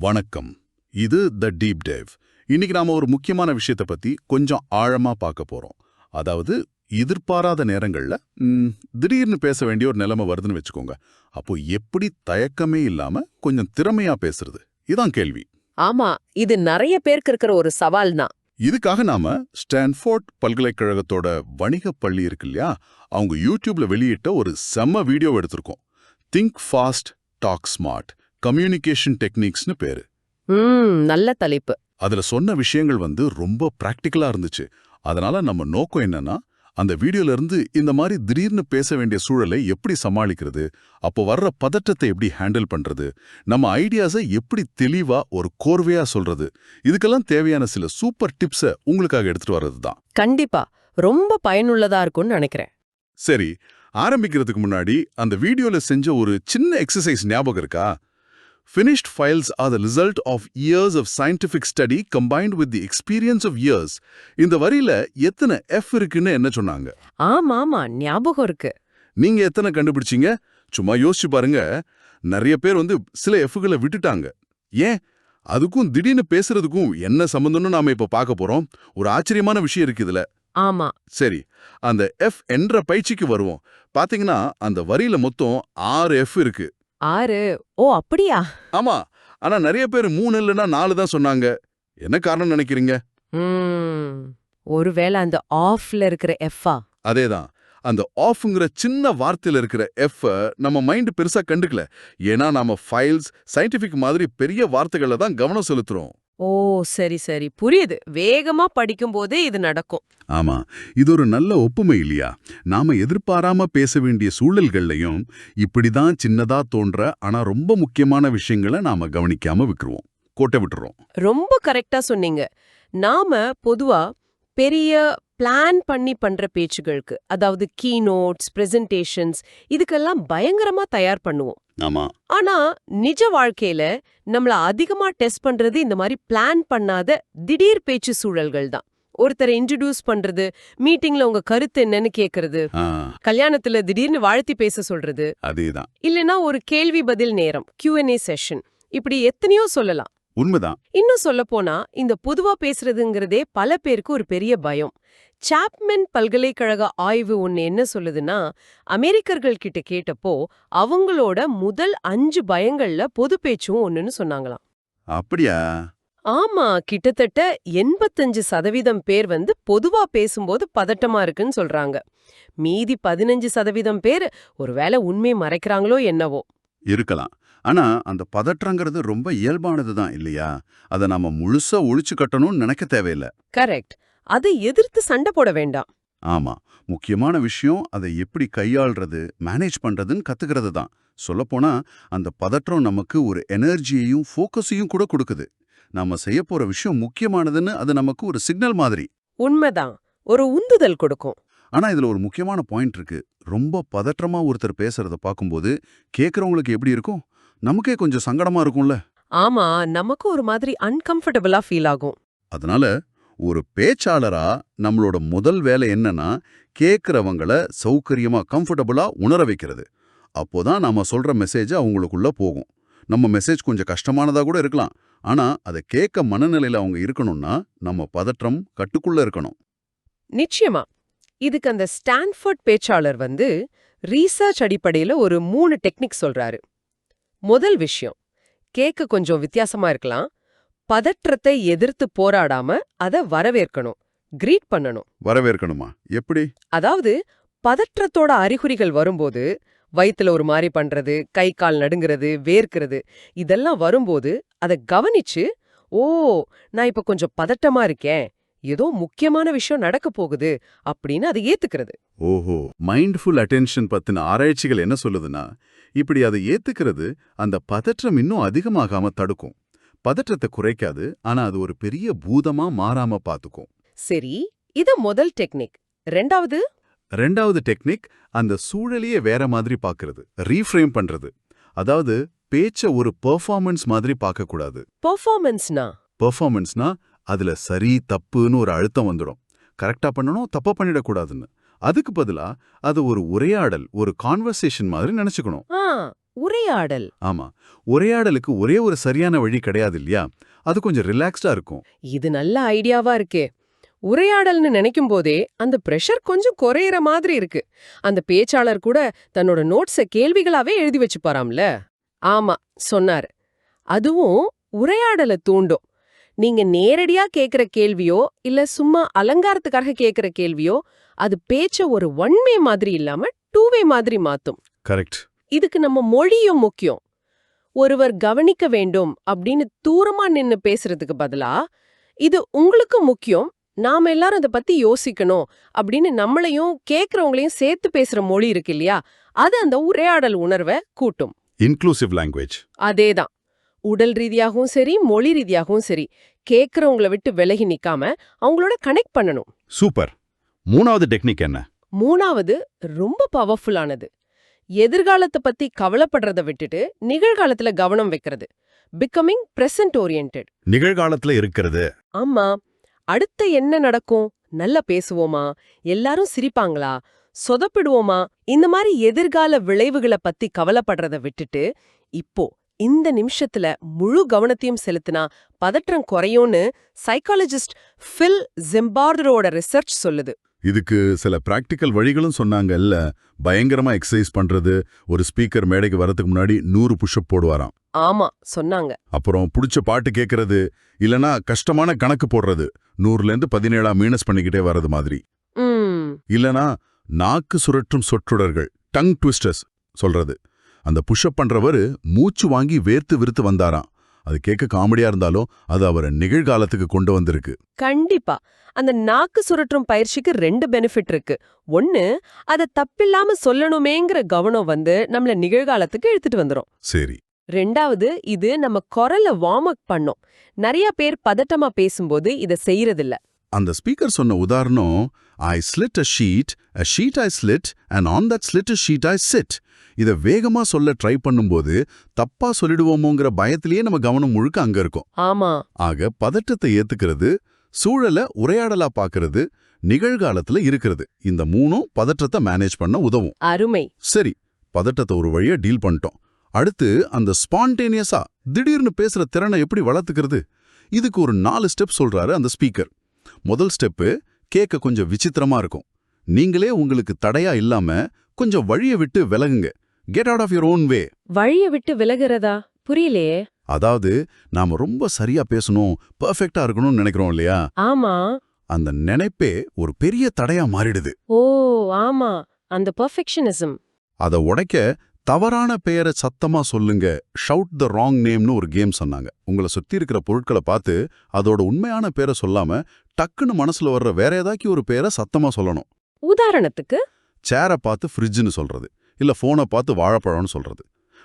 வணக்கம். இது the deep dive இன்னைக்கு நாம ஒரு முக்கியமான விஷயத்தை பத்தி கொஞ்சம் ஆழமா பார்க்க போறோம். அதாவது எதிர்பாராத நேரங்கள்ல திடீர்னு பேச வேண்டிய ஒரு நிலைமை வருதுன்னு வச்சுக்கோங்க. அப்போ எப்படி தயக்கமே இல்லாம கொஞ்சம் திறமையா பேசுறது? இதான் கேள்வி. ஆமா இது நிறைய பேருக்கு இருக்கிற ஒரு சவால் தான் இதுக்காக நாம ஸ்டான்ஃபோர்ட் பல்கலைக்கழகத்தோட வணிகப் பள்ளி இருக்கு இல்லையா? அவங்க யூடியூப்ல வெளியிட்ட ஒரு செம்ம வீடியோ எடுத்திருக்கோம். Think fast talk smart communication டெக்னிக்ஸ்னு பேரு. நல்ல தலைப்பு. அதுல சொன்ன விஷயங்கள் வந்து ரொம்ப பிராக்டிக்கலா இருந்துச்சு. அதனால நம்ம நோக்கம் என்னன்னா அந்த வீடியோல இருந்து இந்த மாதிரி திடீர்னு பேச வேண்டிய சூழலை எப்படி சமாளிக்கிறது அப்போ வர்ற பதட்டத்தை எப்படி ஹேண்டில் பண்றது நம்ம ஐடியாஸை எப்படி தெளிவா ஒரு கோர்வையா சொல்றது இதுக்கெல்லாம் தேவையான சில சூப்பர் டிப்ஸை உங்களுக்காக எடுத்துட்டு வர்றது தான் கண்டிப்பா ரொம்ப பயனுள்ளதா இருக்கும்னு நினைக்கிறேன். சரி ஆரம்பிக்கிறதுக்கு முன்னாடி அந்த வீடியோல செஞ்ச ஒரு சின்ன எக்ஸசைஸ் ஞாபகம் இருக்கா? Finished files are the result of years of scientific study combined with the experience of years. இந்த வரியில எத்தனை எஃப் இருக்குன்னு என்ன சொன்னாங்க? ஆமா ஆமா ஞாபகம் இருக்கு. நீங்க எத்தனை கண்டுபிடிச்சீங்க? சும்மா யோசிச்சு பாருங்க. நிறைய பேர் வந்து சில எஃப்களை விட்டுட்டாங்க. ஏன்? அதுக்கும் திடீர்னு பேசுறதுக்கும் என்ன சம்பந்தம்னு நாம இப்ப பார்க்க போறோம். ஒரு ஆச்சரியமான விஷயம் இருக்கு இதுல. ஆமா. சரி அந்த எஃப் என்ற பயிற்சிக்கு வருவோம். பாத்தீங்கன்னா அந்த வரியில மொத்தம் ஆறு எஃப் இருக்கு. ஆறு. ஓ அப்படியா? ஆமா. ஆனா நிறைய பேர் மூணு இல்லைன்னா நாலு தான் சொன்னாங்க. என்ன காரணம் நினைக்கிறீங்க? ஒருவேளை அந்த ஆஃப்ல இருக்கிற எஃப்ஆ அதேதான். அந்த ஆஃப்ங்கிற சின்ன வார்த்தையில இருக்கிற எஃப் நம்ம மைண்ட் பெருசா கண்டுக்கல. ஏன்னா நாம ஃபைல்ஸ் சயின்டிபிக் மாதிரி பெரிய வார்த்தைகளை தான் கவனம் செலுத்துறோம். ஓ சரி சரி. புரியுது. வேகமா படிக்கும் போதே இது நடக்கும். ஆமா. இது ஒரு நல்ல ஒப்புமை இல்லையா? நாம எதிர்பாராம பேச வேண்டிய சூழல்கள்லையும் இப்படிதான் சின்னதா தோன்ற ஆனா ரொம்ப முக்கியமான விஷயங்களை நாம கவனிக்காம விட்டுருவோம். கோட்டை விட்டுறோம். ரொம்ப கரெக்டா சொன்னீங்க. நாம பொதுவா பெரிய பிளான் பண்ணி பண்ற பேச்சுகளுக்கு அதாவது கீ நோட்ஸ் பிரசன்டேஷன்ஸ் இதுக்கெல்லாம் பயங்கரமா தயார் பண்ணுவோம். ஆமா. ஆனா நிஜ வாழ்க்கையில நம்மள அதிகமா டெஸ்ட் பண்றது இந்த மாதிரி பிளான் பண்ணாத திடீர் பேச்சு சூழல்கள் தான். ஒருத்தரை இன்ட்ரடியூஸ் பண்றது மீட்டிங்ல உங்க கருத்து என்னன்னு கேக்குறது கல்யாணத்துல திடீர்னு வாழ்த்தி பேச சொல்றது. அதேதான். இல்லனா ஒரு கேள்வி பதில் நேரம் Q&A செஷன் இப்படி எத்தனையோ சொல்லலாம். உண்மைதான். இன்னும் சொல்லப்போனா இந்த பொதுவா பேசுறதுங்கிறதே பல பேருக்கு ஒரு பெரிய பயம். சாப்மென் பல்கலைக்கழக ஆய்வு ஒன்னு என்ன சொல்லுதுன்னா அமெரிக்கர்கள் கிட்ட கேட்டப்போ அவங்களோட முதல் அஞ்சு பயங்கள்ல பொது பேச்சும் ஒண்ணுன்னு சொன்னாங்களாம். அப்படியா? ஆமா கிட்டத்தட்ட எண்பத்தஞ்சு சதவீதம் பேர் வந்து பொதுவா பேசும்போது பதட்டமா இருக்குன்னு சொல்றாங்க. மீதி பதினஞ்சு சதவீதம் பேர் ஒருவேளை உண்மை மறைக்கிறாங்களோ என்னவோ. இருக்கலாம். ஆனா அந்த பதற்றங்கிறது ரொம்ப இயல்பானது தான் இல்லையா? அதை நாம முழுசா ஒழிச்சு கட்டணும்னு நினைக்க தேவையில்ல. கரெக்ட். அதை எதிர்த்து சண்டை போட வேண்டாம். ஆமா முக்கியமான விஷயம் அதை எப்படி கையாள்றது மேனேஜ் பண்றதுன்னு கத்துக்கிறது தான். சொல்லப்போனா அந்த பதற்றம் நமக்கு ஒரு எனர்ஜியையும் ஃபோக்கஸையும் கூட கொடுக்குது. நாம செய்ய போற விஷயம் முக்கியமானதுன்னு அது நமக்கு ஒரு சிக்னல் மாதிரி. உண்மைதான். ஒரு உந்துதல் கொடுக்கும். ஆனா இதுல ஒரு முக்கியமான பாயிண்ட் இருக்கு. ரொம்ப பதற்றமா ஒருத்தர் பேசுறத பார்க்கும்போது கேக்குறவங்களுக்கு எப்படி இருக்கும்? நமக்கே கொஞ்சம் சங்கடமா இருக்கும்ல. ஆமா நமக்கு ஒரு மாதிரி அன்கம்ஃபர்டபுளா ஃபீல் ஆகும். அதனால ஒரு பேச்சாளரா நம்மளோட முதல் வேலை என்னன்னா கேக்குறவங்கள சௌகரியமா கம்ஃபர்டபுளா உணர வைக்கிறது. அப்போதான் நாம சொல்ற மெசேஜ் அவங்களுக்குள்ள போகும். நம்ம மெசேஜ் கொஞ்சம் கஷ்டமானதா கூட இருக்கலாம். ஆனா அதை கேட்க மனநிலையில அவங்க இருக்கணும்னா நம்ம பதற்றம் கட்டுக்குள்ள இருக்கணும். நிச்சயமா. இதுக்கு அந்த ஸ்டான்ஃபோர்ட் பேச்சாளர் வந்து ரீசர்ச் அடிப்படையில ஒரு மூணு டெக்னிக் சொல்றாரு. முதல் விஷயம் கேட்க கொஞ்சம் வித்தியாசமா இருக்கலாம். பதற்றத்தை எதிர்த்து போராடாம அத வரவேற்கணும் கிரீட் பண்ணணும். வரவேற்கணுமா? எப்படி? அதாவது பதற்றத்தோட அறிகுறிகள் வரும்போது வயித்துல ஒரு மாதிரி பண்றது கை கால் நடுங்கிறது வேர்க்கிறது இதெல்லாம் வரும்போது அத கவனிச்சு ஓ நான் இப்ப கொஞ்சம் பதட்டமா இருக்கேன். ஏதோ முக்கியமான விஷயம் நடக்க போகுது அப்படின்னு அதை ஏத்துக்கிறது. ஓஹோ மைண்ட்ஃபுல் அட்டென்ஷன் பத்தின ஆராய்ச்சிகள் என்ன சொல்லுதுன்னா இப்படி அதை ஏத்துக்கிறது அந்த பதற்றம் இன்னும் அதிகமாகாம தடுக்கும். பதற்றத்தை குறைக்காது ஆனா அது ஒரு பெரிய பூதமா மாறாம பாத்துக்கும். சரி இது முதல் டெக்னிக். ரெண்டாவது? ரெண்டாவது டெக்னிக் அந்த சூழலையே வேற மாதிரி பார்க்கிறது ரீஃப்ரேம் பண்றது. அதாவது பேச்ச ஒரு பெர்ஃபார்மன்ஸ் மாதிரி பார்க்க கூடாது பெர்ஃபார்மன்ஸ்னா? பெர்ஃபார்மன்ஸ்னா அதுல சரி தப்புன்னு ஒரு அழுத்தம் வந்துடும் கரெக்டா பண்ணணும் தப்பா பண்ணிடக்கூடாதுன்னு. அதுக்கு பதிலா அது ஒரு உரையாடல் ஒரு கான்வர்சேஷன் மாதிரி நினைச்சுக்கணும். உரையாடல். ஆமா. உரையாடலுக்கு ஒரே ஒரு சரியான வழி கிடையாது இல்லையா அது கொஞ்சம் ரிலாக்ஸ்டா இருக்கும். இது நல்ல ஐடியாவா இருக்கே. உரையாடல்னு நினைக்கும் போதே அந்த பிரஷர் கொஞ்சம் குறையிற மாதிரி இருக்கு. அந்த பேச்சாளர் கூட தன்னோட நோட்ஸ கேள்விகளாவே எழுதி வச்சுப்பாராம்ல? ஆமா சொன்னாரு. அதுவும் உரையாடல தூண்டும். நீங்க நேரடியா கேக்குற கேள்வியோ இல்ல சும்மா அலங்காரத்துக்காக கேக்குற கேள்வியோ அது பேச்ச ஒரு ஒன் வே மாதிரி இல்லாம டூ வே மாதிரி மாத்தும். கரெக்ட் இதுக்கு நம்ம மொழியும் முக்கியம். ஒருவர் கவனிக்க வேண்டும் அப்படின்னு தூரமா நின்னு பேசுறதுக்கு பதிலா இது உங்களுக்கு முக்கியம் நாம எல்லாரும் அதை பத்தி யோசிக்கணும் அப்படின்னு நம்மளையும் கேக்குறவங்களையும் சேர்த்து பேசுற மொழி இருக்கு இல்லையா? அது அந்த உரையாடல் உணர்வை கூட்டும். இன்க்ளூசிவ் லாங்குவேஜ் அதேதான் உடல் ரீதியாகவும் சரி மொழி ரீதியாகவும் சரி கேக்குறவங்கள விட்டு விலகி நிக்காம அவங்களோட கனெக்ட் பண்ணணும். சூப்பர் மூணாவது டெக்னிக் என்ன? மூணாவது ரொம்ப பவர்ஃபுல்லானது எதிர்காலத்தை பத்தி கவலைப்படுறத விட்டுட்டு நிகழ்காலத்துல கவனம் வைக்கிறது. பிகமிங் பிரசன்ட் ஓரியன்ட் நிகழ்காலத்துல இருக்கிறது. ஆமா. அடுத்து என்ன நடக்கும்? நல்லா பேசுவோமா? எல்லாரும் சிரிப்பாங்களா? சொதப்பிடுவோமா? இந்த மாதிரி எதிர்கால விளைவுகளை பத்தி கவலைப்படுறத விட்டுட்டு இப்போ இந்த நிமிஷத்துல முழு கவனத்தையும் செலுத்தினா பதற்றம் குறையும்னு சைக்காலஜிஸ்ட் ஃபில் ஜிம்பார்டரோட ரிசர்ச் சொல்லுது. இதுக்கு சில பிராக்டிக்கல் வழிகளும் சொன்னாங்கல்ல. பயங்கரமா எக்ஸசைஸ் பண்றது ஒரு ஸ்பீக்கர் மேடைக்கு வரதுக்கு முன்னாடி நூறு புஷ்அப் போடுவாராம். ஆமா சொன்னாங்க. அப்புறம் புடிச்ச பாட்டு கேட்கறது இல்லனா கஷ்டமான கணக்கு போடுறது நூறுல இருந்து பதினேழா மீனஸ் பண்ணிக்கிட்டே வர்றது மாதிரி. இல்லனா நாக்கு சுழற்றும் சொற்றொடர்கள் டங் ட்விஸ்டர்ஸ் சொல்றது. அந்த புஷ்அப் பண்றவரு மூச்சு வாங்கி வேர்த்து விருத்து வந்தாராம். அது கேட்க காமெடியா இருந்தாலும் அது அவரை நிகழ்காலத்துக்கு கொண்டு வந்திருக்கு. கண்டிப்பா. அந்த நாக்கு சுரற்றும் பயிற்சிக்கு ரெண்டு பெனிஃபிட் இருக்கு. ஒன்னு அத தப்பில்லாம சொல்லணுமேங்கிற கவனம் வந்து நம்மள நிகழ்காலத்துக்கு எடுத்துட்டு வந்துரும். சரி. ரெண்டாவது இது நம்ம குரல வார்ம் அப் பண்ணோம். நிறைய பேர் பதட்டமா பேசும்போது இத செய்யறதில்ல. அந்த ஸ்பீக்கர் சொன்ன உதாரணம் I slit a sheet a sheet I slit and on that slit sheet I sit இத வேகமா சொல்ல ட்ரை பண்ணும்போது தப்பா சொல்லிடுவோமோங்கிற பயத்திலேயே நம்ம கவனம் முழுக்க அங்க இருக்கும். ஆமா. ஆக பதட்டத்தை ஏத்துக்கிறது சூழலை உரையாடலா பாக்குறது நிகழ்காலத்துல இருக்கிறது. இந்த மூணும் பதற்றத்தை மேனேஜ் பண்ண உதவும். அருமை. சரி பதட்டத்தை ஒரு வழியா டீல் பண்ணிட்டோம். அடுத்து அந்த ஸ்பான்டேனியஸா திடீர்னு பேசுற திறனை எப்படி வளர்த்துக்கிறது? இதுக்கு ஒரு நாலு ஸ்டெப் சொல்றாரு அந்த ஸ்பீக்கர் முதல் ஸ்டெப்பு கேட்க கொஞ்சம் விசித்திரமா இருக்கும். நீங்களே உங்களுக்கு தடையா இல்லாம கொஞ்சம் வழிய விட்டு விலகுங்க. Get out of your own way வழிய விட்டு விலகிறதா? புரியலையே. அதாவது நாம ரொம்ப சரியா பேசணும் பெர்ஃபெக்ட்டா இருக்கணும்னு நினைக்கிறோம் இல்லையா? ஆமா. அந்த நினைப்பே ஒரு பெரிய தடையா மாறிடுது. ஓ ஆமா. அந்த பெர்ஃபெக்ஷனிசம் அதை உடைக்க தவறான பெயரை சத்தமா சொல்லுங்க. ஷவுட் த ராங் நேம்னு ஒரு கேம் சொன்னாங்க. உங்களை சுத்தி இருக்கிற பொருட்களை பார்த்து அதோட உண்மையான பேரை சொல்லாம டக்குன்னு மனசுல வர்ற வேற ஏதாச்சும் ஒரு பேரை சத்தமா சொல்லணும். உதாரணத்துக்கு? சேரை பார்த்து ஃப்ரிட்ஜ்னு சொல்றது இல்ல போனை பார்த்து வாழைப்பழம்னு சொல்றது.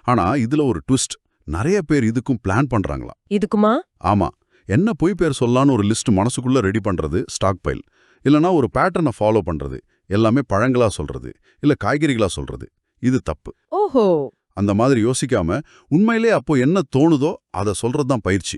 ஆனா இதுல ஒரு ட்விஸ்ட் நிறைய பேர் இதுக்கும் பிளான் பண்றாங்களாம். இதுக்குமா? ஆமா. என்ன பொய் பேர் சொல்லலான்னு ஒரு லிஸ்ட் மனசுக்குள்ள ரெடி பண்றது ஸ்டாக் பைல் இல்லனா ஒரு பேட்டர்னை ஃபாலோ பண்றது எல்லாமே பழங்களா சொல்றது இல்ல காய்கறிகளா சொல்றது. இது தப்பு. ஓஹோ! அந்த மாதிரி யோசிக்காம உண்மையிலே அப்போ என்ன தோணுதோ அதை சொல்றது தான் பயிற்சி.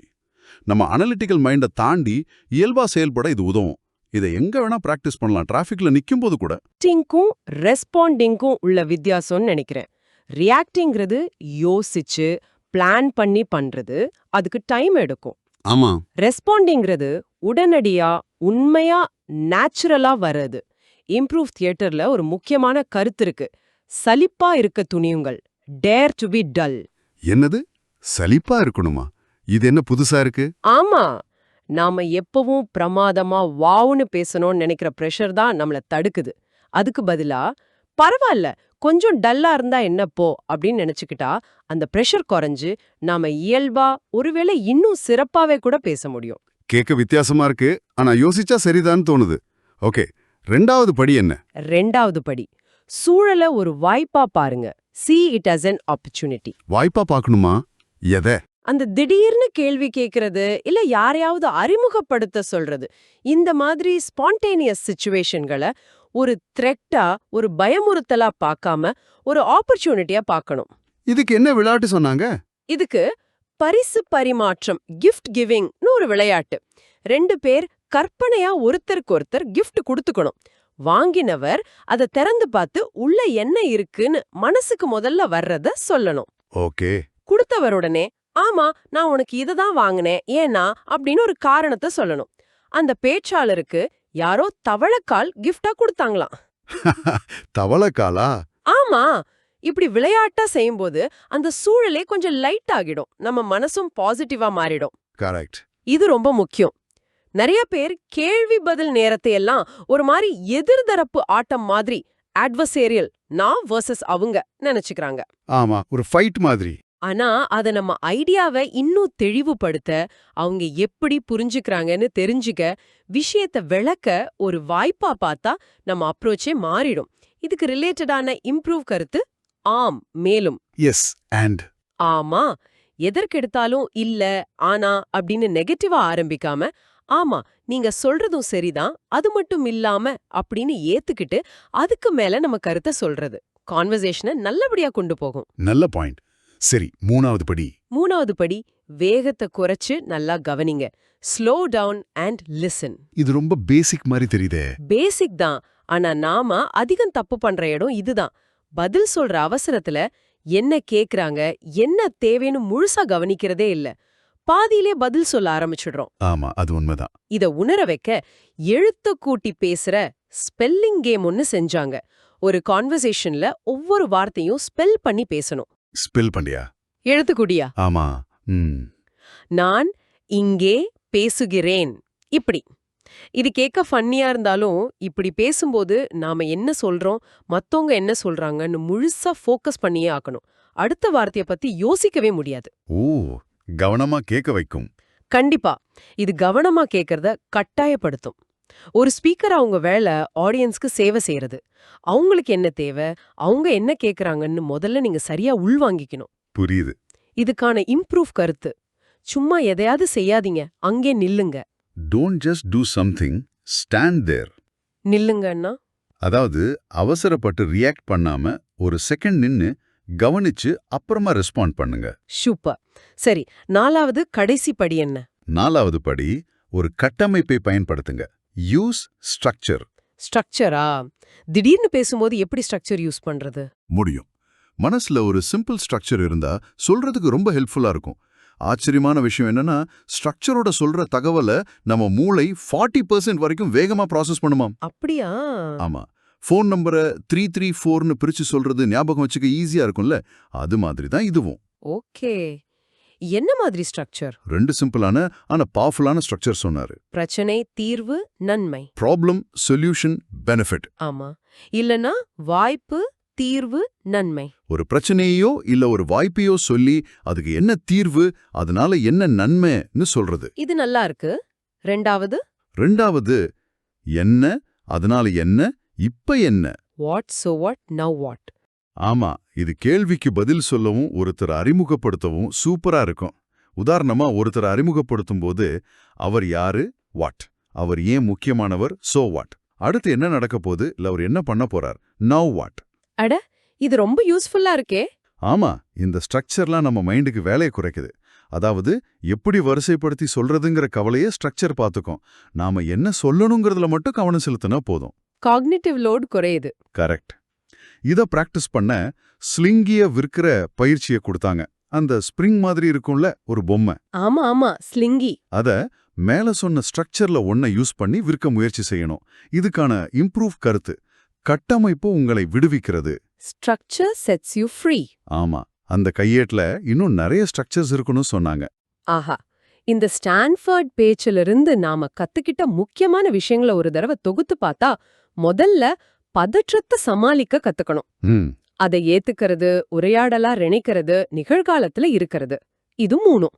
நம்ம அனலிட்டிக்கல் மைண்டை தாண்டி இயல்பா செயல்பட இது உதவும். இதை எங்க வேணா பிராக்டிஸ் பண்ணலாம். டிராஃபிக்ல நிக்கும் போது கூட. ரியாக்டிங்க்கும் ரெஸ்பாண்டிங்க்கும் உள்ள வித்தியாசம்னு நினைக்கிறேன். ரியாக்டிங்கிறது யோசிச்சு பிளான் பண்ணி பண்றது அதுக்கு டைம் எடுக்கும். ஆமா. ரெஸ்பாண்டிங்கிறது உடனடியா உண்மையா நேச்சுரலா வர்றது. இம்ப்ரூவ் தியேட்டர்ல ஒரு முக்கியமான கருத்து இருக்கு. சலிப்பா இருக்க துணியுங்கள். டேர் டு பி டல் என்னது? சலிப்பா இருக்கணுமா? இது என்ன புதுசா இருக்கு? ஆமா. நாம எப்பவும் பிரமாதமா வாவுன்னு பேசணும்னு நினைக்கிற பிரஷர் தான் நம்மள தடுக்குது. அதுக்கு பதிலா பரவாயில்ல கொஞ்சம் டல்லா இருந்தா என்ன போ அப்படின்னு நினைச்சுக்கிட்டா அந்த பிரஷர் குறைஞ்சு நாம இயல்பா ஒருவேளை இன்னும் சிறப்பாவே கூட பேச முடியும். கேட்க வித்தியாசமா இருக்கு. ஆனா யோசிச்சா சரிதான் தோணுது. ஓகே ரெண்டாவது படி என்ன? ரெண்டாவது படி சூழல ஒரு வாய்ப்பா பாருங்க. See it as an opportunity. வாய்ப்பா பார்க்கணுமா? எதை? அந்த திடீர்னு கேள்வி கேக்குறது இல்ல யாரையாவது அறிமுகப்படுத்த சொல்றது இந்த மாதிரி ஸ்பான்டேனியஸ் சுச்சுவேஷன்களை ஒரு த்ரெட்டா ஒரு பயமுறுத்தலா பார்க்காம ஒரு ஆப்பர்ச்சுனிட்டியா பார்க்கணும். இதுக்கு என்ன விளையாட்டு சொன்னாங்க? இதுக்கு பரிசு பரிமாற்றம் கிஃப்ட் கிவிங்னு ஒரு விளையாட்டு. ரெண்டு பேர் கற்பனையா ஒருத்தருக்கு ஒருத்தர் கிஃப்ட் கொடுத்துக்கணும். வாங்கினவர் அதை திறந்து பார்த்து உள்ள என்ன இருக்குன்னு மனசுக்கு முதல்ல வர்றத சொல்லணும். ஓகே. கொடுத்தவர் உடனே ஆமா நான் உனக்கு இதை தான் வாங்கினேன். ஏன்னா அப்படின்னு ஒரு காரணத்தை சொல்லணும். அந்த பேச்சாளருக்கு யாரோ தவளக்கால் கிஃப்டா கொடுத்தாங்களாம். தவளக்காலா? ஆமா இப்படி விளையாட்டா செய்யும்போது அந்த சூழலே கொஞ்சம் லைட் ஆகிடும். நம்ம மனசும் பாசிட்டிவா மாறிடும். கரெக்ட் இது ரொம்ப முக்கியம். நிறைய பேர் கேள்வி பதில் நேரத்தை எல்லாம் ஒரு மாதிரி எதிர்தரப்பு ஆட்டம் மாதிரி அட்வசேரியல் நான் வர்சஸ் அவங்க நினைச்சுக்கிறாங்க. ஆமா ஒரு ஃபைட் மாதிரி. ஆனா அத நம்ம ஐடியாவை இன்னும் தெளிவுபடுத்த அவங்க எப்படி புரிஞ்சுக்கிறாங்கன்னு தெரிஞ்சுக்க விஷயத்த விளக்க ஒரு வாய்ப்பா பார்த்தா நம்ம அப்ரோச்சே மாறிடும். இதுக்கு ரிலேட்டடான இம்ப்ரூவ் கருத்து ஆம் மேலும். எஸ் அண்ட் ஆமா எதற்கெடுத்தாலும் இல்ல ஆனா அப்படின்னு நெகட்டிவா ஆரம்பிக்காம ஆமா நீங்க சொல்றதும் சரிதான் அது மட்டும் இல்லாம அப்படின்னு ஏத்துக்கிட்டு அதுக்கு மேல நம்ம கருத்தை சொல்றது. கான்வர்சேஷனை நல்லபடியா கொண்டு போகும். நல்ல பாயிண்ட் சரி மூணாவது படி. மூணாவது படி வேகத்தை குறைச்சு நல்லா கவனிங்க. ஸ்லோ டவுன் அண்ட் லிசன் இது ரொம்ப பேசிக் மாதிரி தெரியுதே. பேசிக் தான். ஆனா நாம அதிகம் தப்பு பண்ற இடம் இதுதான். பதில் சொல்ற அவசரத்துல என்ன கேக்குறாங்க என்ன தேவைன்னு முழுசா கவனிக்கிறதே இல்ல. பாதியிலே பதில் சொல்ல ஆரம்பிச்சிடுறோம். ஆமா அது உண்மைதான். இத உணர வைக்க எழுத்து கூட்டி பேசுற ஸ்பெல்லிங் கேம் ஒன்னு செஞ்சாங்க. ஒரு கான்வர்சேஷன்ல ஒவ்வொரு வார்த்தையும் ஸ்பெல் பண்ணி பேசணும். ஸ்பெல் பண்ணியா எழுத்துக்குடியா? ஆமா. நான் இங்கே பேசுகிறேன். இப்படி. இது கேட்க ஃபன்னியா இருந்தாலும் இப்படி பேசும்போது நாம என்ன சொல்றோம் மத்தவங்க என்ன சொல்றாங்கன்னு முழுசா ஃபோக்கஸ் பண்ணியே ஆக்கணும். அடுத்த வார்த்தைய பத்தி யோசிக்கவே முடியாது. ஓ கவனமா கேட்க வைக்கும். கண்டிப்பா. இது கவனமா கேட்கறத கட்டாயப்படுத்தும். ஒரு ஸ்பீக்கர் அவங்க வேலை ஆடியன்ஸ்க்கு சேவை செய்யறது. அவங்களுக்கு என்ன தேவை? அவங்க என்ன கேக்குறாங்கன்னு முதல்ல நீங்க சரியா உள்வாங்கிக்கணும். புரியுது. இதுக்கான இம்ப்ரூவ் கருத்து. சும்மா எதையாவது செய்யாதீங்க. அங்கே நில்லுங்க. Don't just do something stand there நில்லுங்கன்னா? அதாவது அவசரப்பட்டு ரியாக்ட் பண்ணாம ஒரு செகண்ட் நின்னு கவனிச்சு அப்புறமா ரெஸ்பாண்ட் பண்ணுங்க. சூப்பர் சரி நாலாவது கடைசி படி என்ன? நாலாவது படி ஒரு கட்டமைப்பை பயன்படுத்துங்க. யூஸ் ஸ்ட்ரக்சர் ஸ்ட்ரக்சரா திடீர்னு பேசும்போது எப்படி ஸ்ட்ரக்சர் யூஸ் பண்றது? முடியும். மனசுல ஒரு சிம்பிள் ஸ்ட்ரக்சர் இருந்தா சொல்றதுக்கு ரொம்ப ஹெல்ப்ஃபுல்லா இருக்கும். ஆச்சரியமான விஷயம் என்னன்னா ஸ்ட்ரக்சரோட சொல்ற தகவலை நம்ம மூளை 40% பர்சன்ட் வரைக்கும் வேகமா ப்ராசஸ் பண்ணுமாம். அப்படியா? ஆமா. ஃபோன் நம்பரை த்ரீ த்ரீ ஃபோர்னு பிரிச்சு சொல்றது ஞாபகம் வச்சுக்க ஈஸியா இருக்கும்ல? அது மாதிரி தான் இதுவும். ஓகே. என்ன மாதிரி ஸ்ட்ரக்சர் ரெண்டு சிம்பிளான ஆனா பவர்ஃபுல்லான ஸ்ட்ரக்சர் சொன்னாரு. பிரச்சனை தீர்வு நன்மை. ப்ராப்ளம் சொல்யூஷன் பெனிஃபிட் ஆமா. இல்லனா வாய்ப்பு தீர்வு நன்மை. ஒரு பிரச்சனையோ இல்ல ஒரு வாய்ப்பையோ சொல்லி அதுக்கு என்ன தீர்வு அதனால என்ன நன்மைன்னு சொல்றது. இது நல்லா இருக்கு. ரெண்டாவது? ரெண்டாவது என்ன அதனால என்ன இப்ப என்ன? What so what now what ஆமா இது கேள்விக்கு பதில் சொல்லவும் ஒருத்தர் அறிமுகப்படுத்தவும் சூப்பரா இருக்கும். உதாரணமா ஒருத்தர் அறிமுகப்படுத்தும் போது அவர் யாரு? வாட் அவர் ஏன் முக்கியமானவர்? சோ வாட் அடுத்து என்ன நடக்க போகுது? இல்ல அவர் என்ன பண்ண போறார்? நவ் வாட் இது ரொம்ப யூஸ்ஃபுல்லா இருக்கே. ஆமா இந்த ஸ்ட்ரக்சர்லாம் நம்ம மைண்டுக்கு வேலையை குறைக்குது. அதாவது எப்படி வரிசைப்படுத்தி சொல்றதுங்கிற கவலையே ஸ்ட்ரக்சர் பார்த்துக்கும் நாம என்ன சொல்லணுங்கிறதுல மட்டும் கவனம் செலுத்தினா போதும். காக்னிட்டிவ் லோட் குறையுது. கரெக்ட் இத பிராக்டிஸ் பண்ண ஸ்லிங்கிய விற்கிற பயிற்சியை கொடுத்தாங்க. அந்த ஸ்ப்ரிங் மாதிரி இருக்கும்ல ஒரு பொம்மை. ஆமா ஆமா ஸ்லிங்கி அத மேல சொன்ன ஸ்ட்ரக்சர்ல ஒன்ன யூஸ் பண்ணி விற்க முயற்சி செய்யணும். இதுக்கான இம்ப்ரூவ் கருத்து கட்டமைப்பு உங்களை விடுவிக்கிறது. ஸ்ட்ரக்சர் செட்ஸ் யூ ஃப்ரீ ஆமா அந்த கையேட்ல இன்னும் நிறைய ஸ்ட்ரக்சர்ஸ் இருக்குன்னு சொன்னாங்க. ஆஹா இந்த ஸ்டான்ஃபர்ட் பேச்சிலிருந்து நாம கத்துக்கிட்ட முக்கியமான விஷயங்களை ஒரு தடவை தொகுத்து பார்த்தா முதல்ல பதற்றத்தை சமாளிக்க கத்துக்கணும். அதை ஏத்துக்கிறது உரையாடலா நினைக்கிறது நிகழ்காலத்துல இருக்கிறது. இது மூணும்.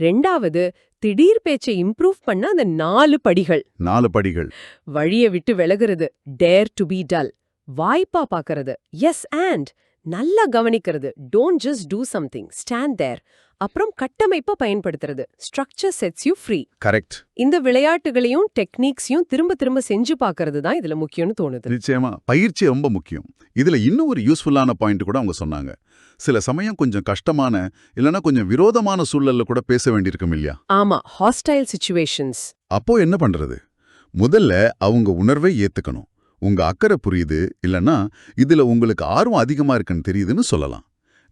ரெண்டாவது திடீர் பேச்சை இம்ப்ரூவ் பண்ண அந்த நாலு படிகள். நாலு படிகள். வழிய விட்டு விலகுறது டேர் டு பி டல் வாய்ப்பா பாக்குறது எஸ் அண்ட் நல்லா கவனிக்கிறது. Don't just do something stand there அப்புறம் கட்டமைப்பை பயன்படுத்துறது. Structure sets you free correct இந்த விளையாட்டுகளையும் டெக்னிக்ஸையும் திரும்ப திரும்ப செஞ்சு பார்க்கறது தான் இதுல முக்கியம்னு தோணுது. நிச்சயமா. பயிற்சி ரொம்ப முக்கியம். இதுல இன்னும் ஒரு யூஸ்ஃபுல்லான பாயிண்ட் கூட அவங்க சொன்னாங்க. சில சமயம் கொஞ்சம் கஷ்டமான இல்லனா கொஞ்சம் விரோதமான சூழல்ல கூட பேச வேண்டியிருக்கும் இல்லையா? ஆமா. ஹாஸ்டைல் சுச்சுவேஷன்ஸ் அப்போ என்ன பண்றது? முதல்ல அவங்க உணர்வை ஏத்துக்கணும். உங்க அக்கறை புரியுது இல்லனா இதுல உங்களுக்கு ஆர்வம் அதிகமா இருக்குன்னு தெரியுதுன்னு சொல்லலாம்.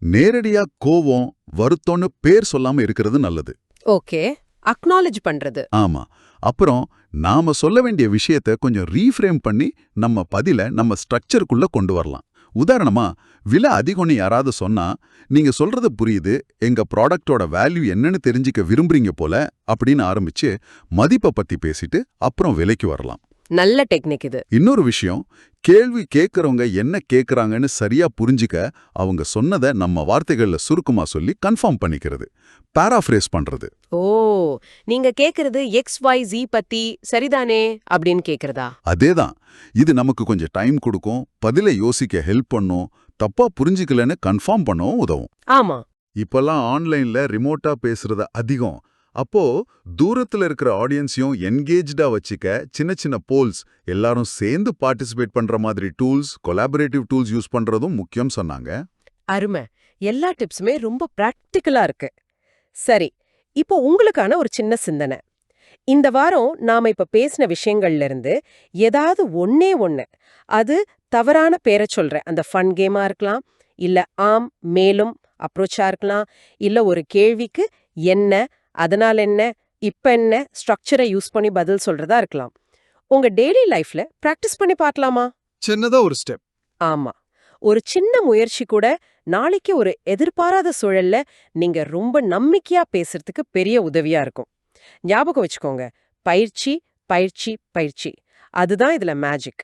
நேரடியா கோவம் வருத்தம்னு பேர் சொல்லாம இருக்கிறது நல்லது. ஓகே. அக்னாலேஜ் பண்றது. ஆமா. அப்புறம் நாம சொல்ல வேண்டிய விஷயத்த கொஞ்சம் ரீஃப்ரேம் பண்ணி நம்ம பதில நம்ம ஸ்ட்ரக்சருக்குள்ள கொண்டு வரலாம். உதாரணமா விலை அதிகம்னு யாராவது சொன்னா நீங்க சொல்றது புரியுது எங்க ப்ராடக்ட்டோட வேல்யூ என்னன்னு தெரிஞ்சுக்க விரும்புறீங்க போல அப்படின்னு ஆரம்பிச்சு மதிப்பை பத்தி பேசிட்டு அப்புறம் விலைக்கு வரலாம். நல்ல டெக்னிக் இது. இன்னொரு விஷயம் கேள்வி கேட்கறவங்க என்ன கேட்கறாங்கன்னு சரியா புரிஞ்சுக்க அவங்க சொன்னதை நம்ம வார்த்தைகள்ல சுருக்கமா சொல்லி கன்ஃபார்ம் பண்ணிக்கிறது. பாராஃப்ரேஸ் பண்றது. ஓ நீங்க கேக்குறது எக்ஸ் ஒய் ஜி பத்தி சரிதானே அப்படின்னு கேக்குறதா அதேதான். இது நமக்கு கொஞ்சம் டைம் கொடுக்கும் பதிலை யோசிக்க ஹெல்ப் பண்ணும் தப்பா புரிஞ்சுக்கலன்னு கன்ஃபார்ம் பண்ணவும் உதவும். ஆமா. இப்பெல்லாம் ஆன்லைன்ல ரிமோட்டா பேசுறது அதிகம். அப்போ தூரத்துல இருக்கிற ஆடியன்ஸையும் என்கேஜ்டா வச்சுக்க சின்ன சின்ன போல்ஸ் எல்லாரும் சேர்ந்து பார்ட்டிசிபேட் பண்ற மாதிரி டூல்ஸ் கொலாபரேட்டிவ் டூல்ஸ் யூஸ் பண்றதும் முக்கியம் சொன்னாங்க. அருமை. எல்லா டிப்ஸுமே ரொம்ப பிராக்டிக்கலா இருக்கு. சரி இப்போ உங்களுக்கான ஒரு சின்ன சிந்தனை. இந்த வாரம் நாம இப்ப பேசின விஷயங்கள்ல இருந்து ஏதாவது ஒண்ணே ஒன்று அது தவறான பேரை சொல்றேன். அந்த ஃபன் கேமா இருக்கலாம் இல்ல ஆம் மேலும் அப்ரோச்சா இருக்கலாம் இல்ல ஒரு கேள்விக்கு என்ன அதனால என்ன இப்ப என்ன ஸ்ட்ரக்சரை யூஸ் பண்ணி பதில் சொல்றதா இருக்கலாம். உங்க டெய்லி லைஃப்ல பிராக்டிஸ் பண்ணி பார்க்கலாமா? சின்னதா ஒரு ஸ்டெப் ஆமா. ஒரு சின்ன முயற்சி கூட நாளைக்கு ஒரு எதிர்பாராத சூழல்ல நீங்க ரொம்ப நம்பிக்கையா பேசுறதுக்கு பெரிய உதவியா இருக்கும். ஞாபகம் வச்சுக்கோங்க. பயிற்சி பயிற்சி பயிற்சி. அதுதான் இதுல மேஜிக்